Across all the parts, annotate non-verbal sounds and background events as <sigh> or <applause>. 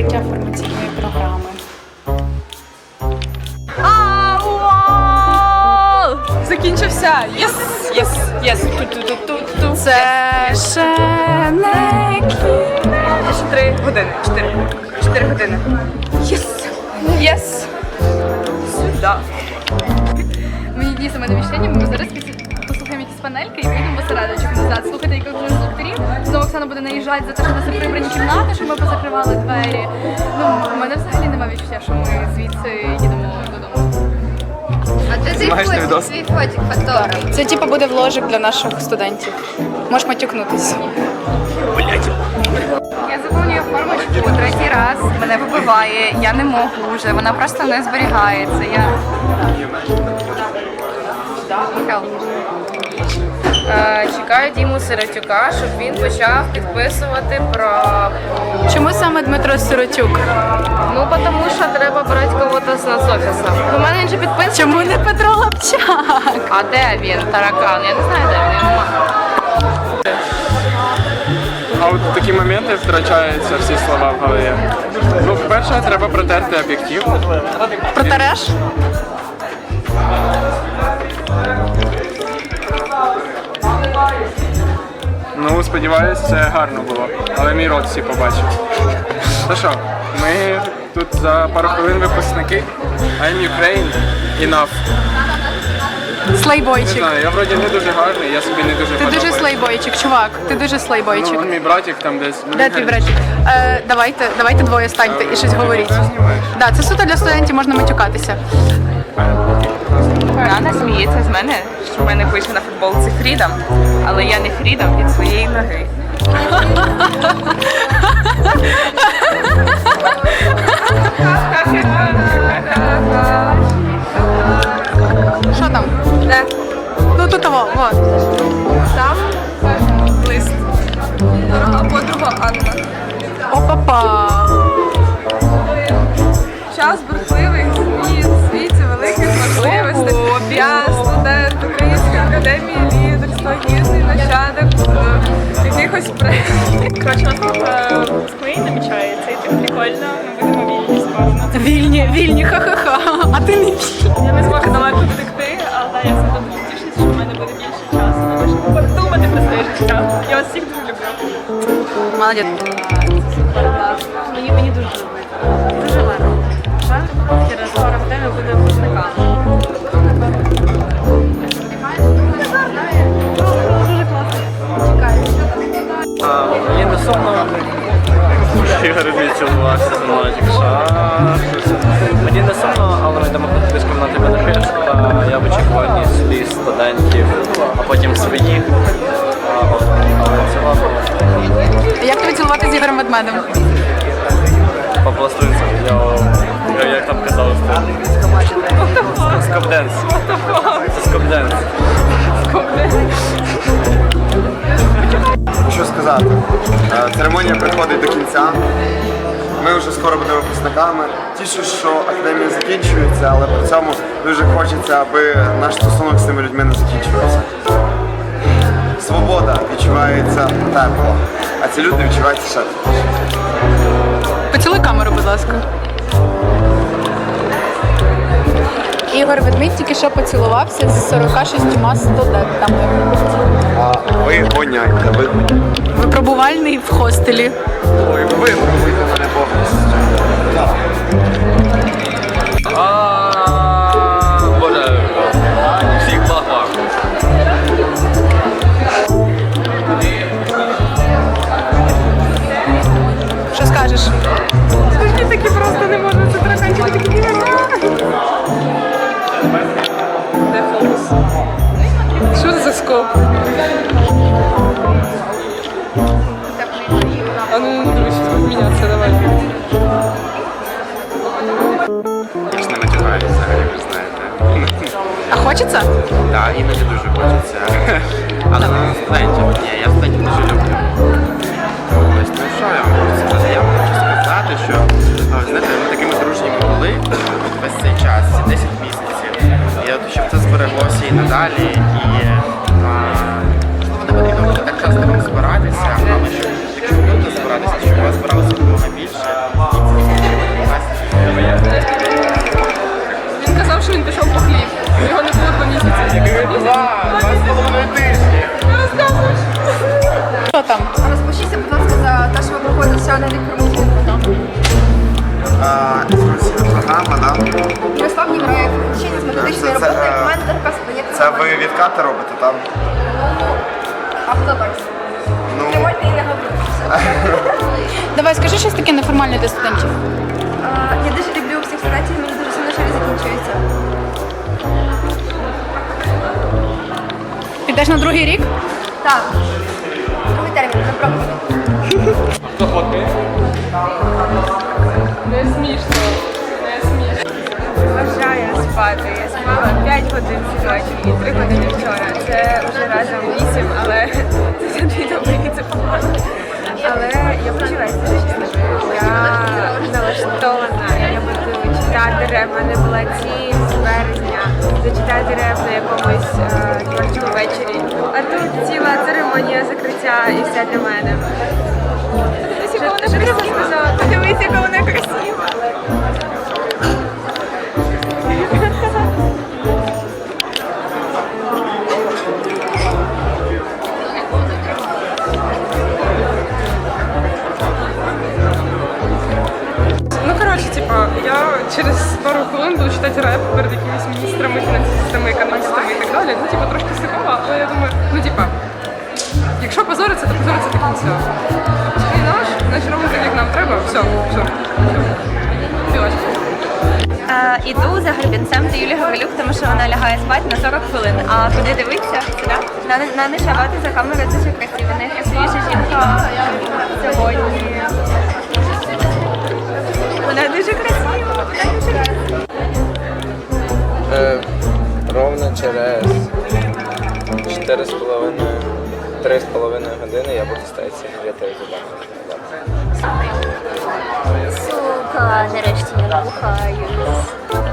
відкриття формаційної програми. Закінчився! Єс! Єс! Єс! Ту-ту-ту-ту-ту. Це ще не Ще три години. Чотири. Чотири години. Єс! Єс! Сюди. Мені дійсно мене віщення, ми зараз послухаємо якісь панельки і поїдемо в осередочок назад. Слухати яких вже докторів. Знову Оксана буде наїжджати за те, що це прибрані кімнати, щоб ми позакривали двері. Ну, в мене взагалі немає відчуття, що ми звідси їдемо додому. А ти свій фотик, свій фотик фотограф. Це типу буде вложик для наших студентів. Можеш матюкнутися. Я заповнюю формочку третій раз, мене вибиває, я не можу вже, вона просто не зберігається. Я... Михайло. Е, Чекаю Діму Сиротюка, щоб він почав підписувати про. Чому саме Дмитро Сиротюк? Ну, тому що треба брати кого-то з нас офісу. У мене він же підписаний. Чому не Петро Лапчак? А де він? Таракан? Я не знаю, де він. Його Нема. А от в такі моменти втрачаються всі слова в голові. Ну, по-перше, треба протерти об'єктив. Протареш? Ну, сподіваюсь, це гарно було. Але мій рот всі побачив. То що, ми тут за пару хвилин випускники. I'm Ukraine. Enough. Не Слейбойчик. знаю, я вроді не дуже гарний, я собі не дуже Ти подобаюсь. дуже слейбойчик, чувак. Ти дуже Ну, слейбойчик. вон мій братик там десь. Ну, Де він твій гарний. братик? Е, давайте, давайте двоє станьте і щось говоріть. Ти знімаєш? Да, це суто для студентів можна матюкатися. Нана сміється з мене, що в мене пише на футболці Фрідом, але я не Фрідом від своєї ноги. Що там? Де? Ну тут того, вот. Там лист. Дорога подруга Анна. Опа-па. Час е, якихось проєктів. Коротше, у нас е, сквей намічається, і так прикольно, ми будемо вільні скоро. Вільні, вільні, ха-ха-ха. А ти не вільні. Я не зможу далеко втекти, але я все одно дуже тішусь, що в мене буде більше часу. на те, щоб подумати про своє життя. Я вас всіх дуже люблю. Молодець. Мені, мені дуже подобається. Дуже гарно. Через скоро в тебе буде випускника. Сумно. Ігор відцілувався зі мною тільки що. А, щось. Мені не сумно, але ми йдемо ходити з кімнати Бенефірства. Я в очікуванні сліз студентів, а потім своїх. Як тобі цілувати з Ігорем Ведмедем? по пластунцям. Я, як там казали, скопденс. Це скопденс. Що сказати? Е, Церемонія приходить до кінця. Ми вже скоро будемо випускниками. Тішу, що академія закінчується, але при цьому дуже хочеться, аби наш стосунок з цими людьми не закінчувався. Свобода відчувається тепло, а ці люди відчуваються ще. Поцілуй камеру, будь ласка. Ігор Ведмідь тільки що поцілувався з 46 студентами. А ви гоняйте, ви Випробувальний в хостелі. Ой, ви пробуйте мене повністю. А, Боже, всіх благ вам. Що скажеш? Хочеться? Так, іноді дуже хочеться. <laughs> Але не студентів. Ні, я студентів дуже люблю. Ось, ну що я хочу сказати? Я хочу сказати, що а, знаєте, ми такими дружніми були весь цей час, ці 10 місяців. І от щоб це збереглося і надалі, і Що там? Розпишіться, будь ласка, за те, що ви проходите сьогодні рік промовку. Екскурсійна програма, да? З методичної роботи, е, менеджер касадається. Це ви від робите там? А. Ну. Давай, скажи щось таке неформальне для студентів. Я дуже люблю всіх студентів, мені дуже сильно що закінчується. Підеш на другий рік? Так. Другий термін, випробуй. Не смішно. Не смішно. Бажаю спати. Я спала 5 годин сьогодні і 3 години вчора. Це вже разом 8, але це дві доби і це погано. Але я почуваюся дуже. Я налаштована, я буду читати реп. У мене була ціль з березня зачитати реп на якомусь церемонія закриття і все для мене. Подивись, яка вона красива. Подивись, яка вона красива. Ну, коротше, типа, я через пару хвилин буду читати реп перед якимись міністрами, фінансистами, економістами і так далі. Ну, типа, трошки сикова, але я думаю, ну, типа, якщо позориться, то позориться до кінця. І наш, значить робимо так, як нам треба. Все, все. Е, Іду за гребінцем до Юлії Гаврилюк, тому що вона лягає спати на 40 хвилин. А куди дивитися? Сюди. На, на не шагати за камерою дуже красиво. Найкрасивіша жінка сьогодні. Вона дуже красива. Вона дуже красива. Е, ровно через 4,5 3,5 години я буду стояти з сигаретою зубами. Сука, нарешті я бухаюсь.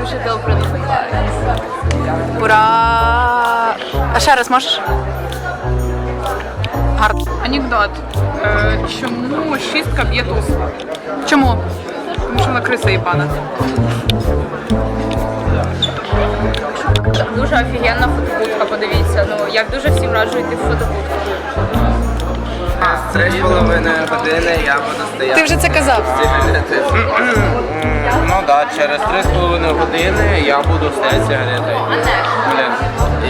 Дуже добре напиваюсь. Ура! А ще раз можеш? Гарно. Анекдот. Е, чому шістка б'є туз? Чому? Тому що вона криса їбана. Дуже офігенна фотобудка, подивіться. Ну, я дуже всім раджу йти в фотобудку. З 3,5 години я буду стояти. Ти вже це казав. Ну так, через 3,5 години я буду стояти з сигаретою. Блін.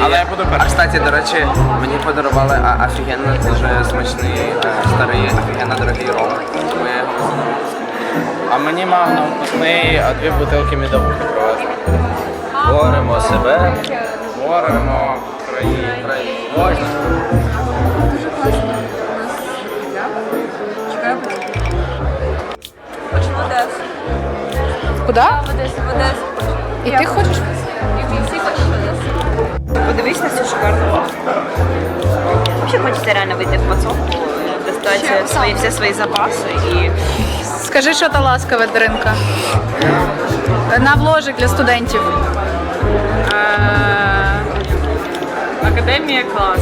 Але я буду перший. А кстати, до речі, мені подарували а, офігенно дуже смачний е, старий, офігенно дорогий ром. Ми його візьмемо. А мені магнум вкусний, а дві бутилки медовухи привезли. Боремо себе, боремо країну. Можна. Хочу в Одесу. Куди? В Одесу, в Одесу. І ти хочеш? І всі хочуть в Одесу. Подивись на цю шикарну. Взагалі хочеться реально вийти в пацовку, достати свої, всі свої запаси і Скажи, що та ласкаве Даринка. На вложик для студентів. Е, Академія клас.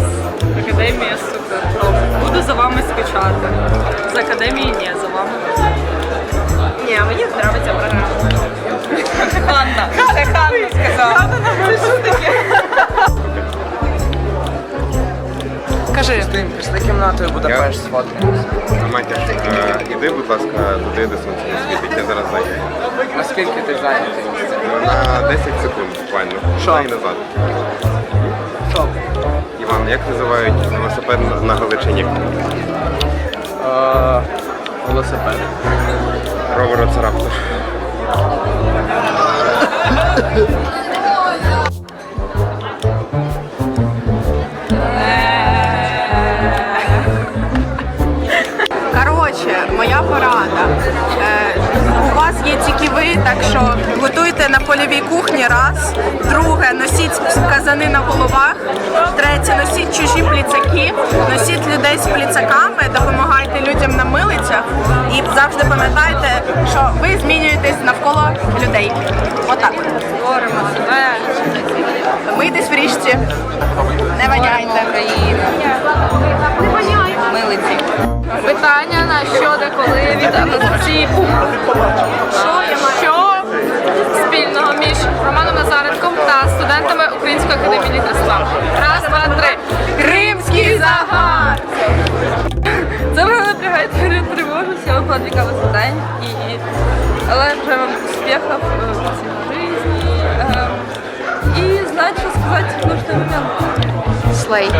Академія супер. Буду за вами скучати. З академії ні, за вами. Ні, мені подобається програма. Ханна. Ханна сказала. Ханна нам що таке? Кажи. Пішли кімнатою Будапешт сфоткаємось. Матір, е, іди, будь ласка, туди, де сонце не світить, я зараз зайнятий. Наскільки ти зайнятий? На 10 секунд буквально. Що? Дай назад. Що? Іван, як називають велосипед на- Галичині? Е, Велосипед. Ровер-оцераптор. Коротше, <laughs> порада. Е, у вас є тільки ви, так що готуйте на польовій кухні раз. Друге, носіть казани на головах. Третє, носіть чужі пліцаки, носіть людей з пліцаками, допомагайте людям на милицях і завжди пам'ятайте, що ви змінюєтесь навколо людей. Отак. Себе. Мийтесь в річці, не воняйте милиці. Питання на що де коли від анонсації Що що спільного між Романом Назаренком та студентами Української академії лідерства? Раз, два, три. Кримський загар! Це мене напрягає тривожність, я викладала задань. І... Але вже успіхів в цій житті. Ем, і знати, що сказати нужно ребенку. Слей.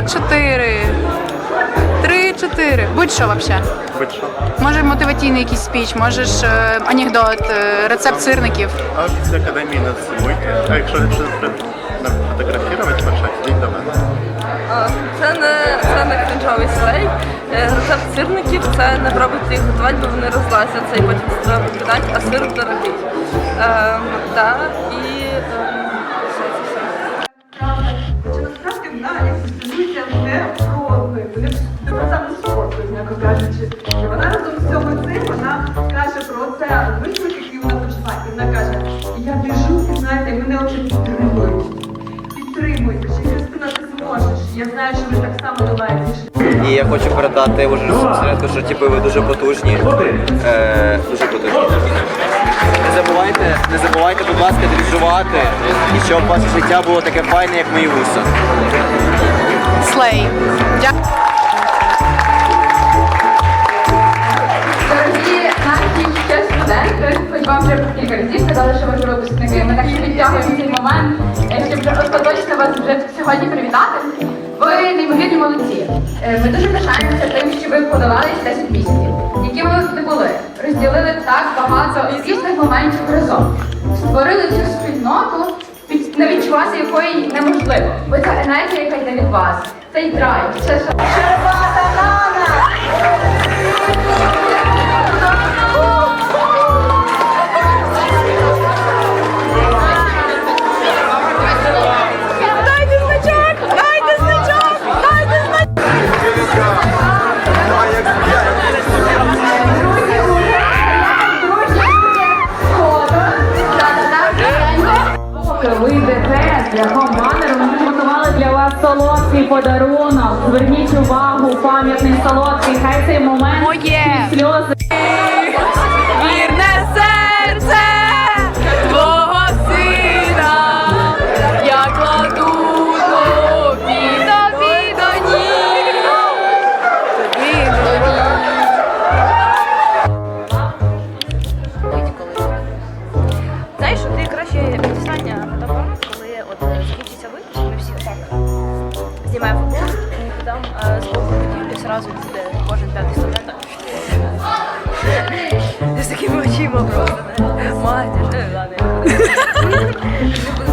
Три-чотири. Три-чотири. Будь-що взагалі. Будь-що. Може мотиваційний якийсь спіч, можеш е, анекдот, е, рецепт сирників. А після академії на симульки. А якщо якщо фотографувати, почати, йдіть до мене. А, Це не це не кринжовий слей. Е, Рецепт сирників це не пробуйте їх готувати, бо вони розлазяться і потім треба викидати, а сир дорогий. Ем, да, і Що ви так само долаєте. І я хочу передати уже середку, що типу, ви дуже потужні. Е, дуже потужні. Не забувайте, не забувайте, будь ласка, дріжувати, і щоб ваше життя було таке файне, як мої вуса. Слей. Дякую. Дорогі наші ще студенти, хоч вам вже кілька разів сказали, що ви вже Ми так ще відтягуємо цей момент, е, щоб вже остаточно вас вже сьогодні привітати. Ви неймовірні молодці. Е, Ми дуже пишаємося тим, що ви подолали 10 місяців. Які ви не були, розділили так багато різних моментів разом. Створили цю спільноту, не відчувати якої неможливо. Бо ця енергія, яка йде від вас, цей драйв, це що. Дайте подарунок. Зверніть увагу, пам'ятний солодкий. Хай цей момент ці сльози. Будівлі зразу кожен п'ятий студент. З такими очима просто. не? Матір, не ладно.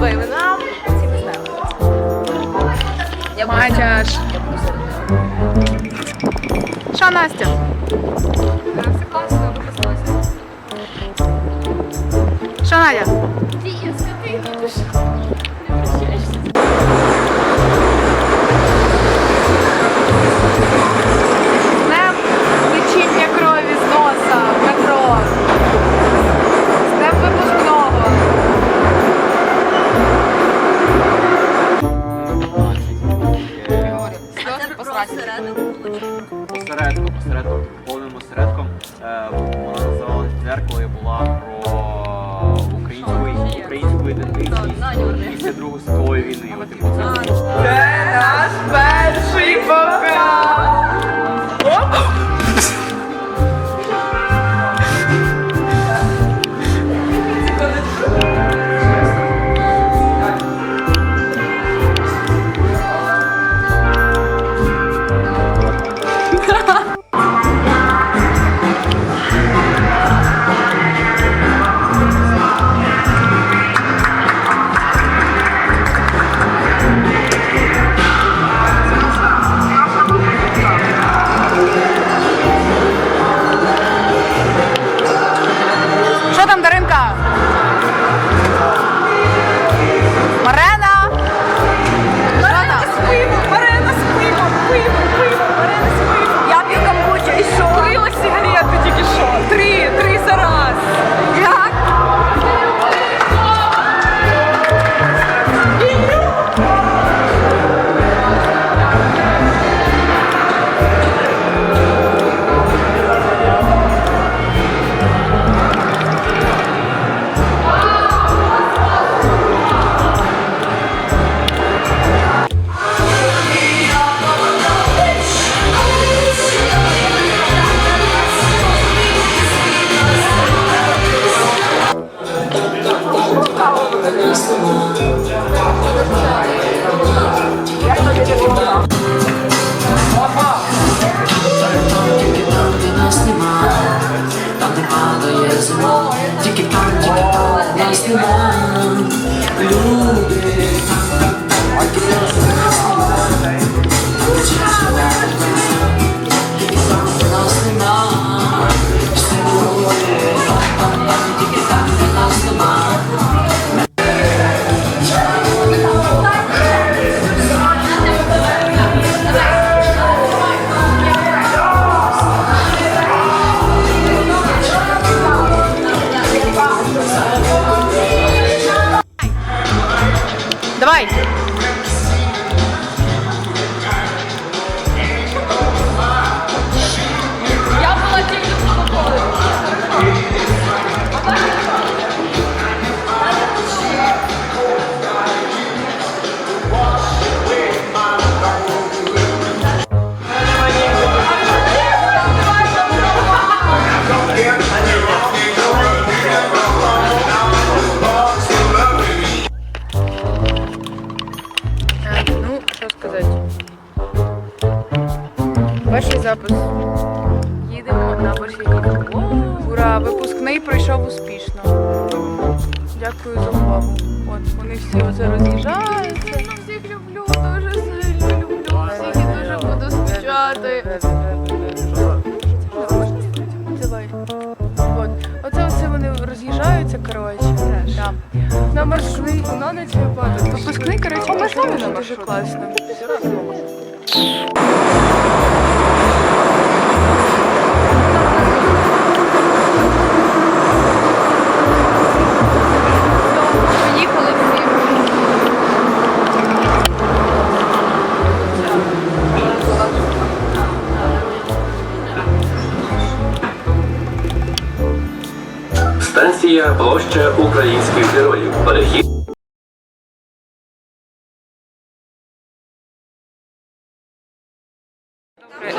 я буду нам, всі ми знаємо. Я буду- Матяш. Я буду серйозна. Що, Настя? Все класно, випустилося. Що, Надя? От вони всі оце роз'їжджаються. Ну, всіх люблю, дуже сильно люблю. Всіх і дуже буду скучати. Давай. От. Оце оце вони роз'їжджаються, коротше. Да. На маршрут, на ніч я. Випускний, коротше, дуже класно. Станція площа українських героїв. Перехід.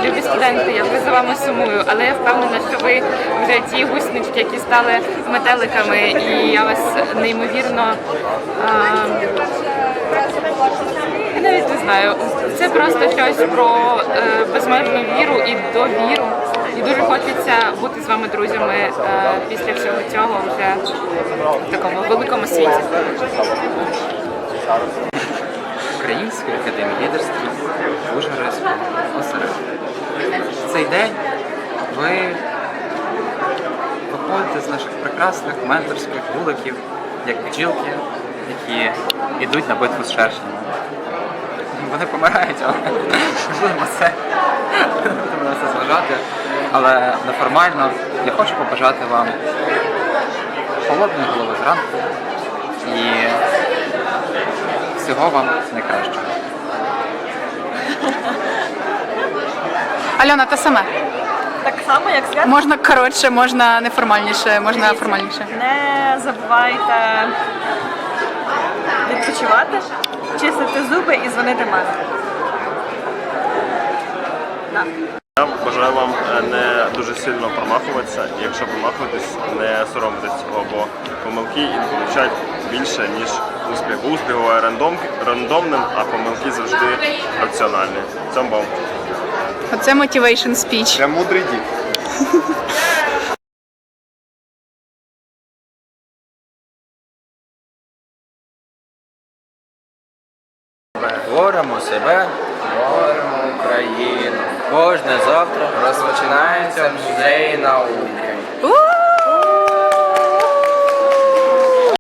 Любі студенти, я вже за вами сумую, але я впевнена, що ви вже ті гуснички, які стали метеликами, і я вас неймовірно. Я навіть не знаю. Це просто щось про е, безмежну віру і довіру. І дуже хочеться бути з вами друзями е, після всього цього вже в такому великому світі. Української академії лідерства Ужгородського осередку. Цей день ви виходите з наших прекрасних менторських вуликів, як бджілки, які йдуть на битву з шершнями. Вони помирають, але будемо це зважати. Але неформально я хочу побажати вам холодної голови зранку і всього вам найкращого. Альона, те саме. Так само, як свято. Можна коротше, можна неформальніше, можна формальніше. Не забувайте відпочивати, чистити зуби і дзвонити мамі. Я бажаю вам е, не дуже сильно промахуватися. і Якщо промахуєтесь, не соромитись цього, бо помилки інколи вчать більше, ніж успіх. Успіх буває рандом, рандомним, а помилки завжди раціональні. Цьому вам. Оце motivation speech. Я мудрий дід. <laughs>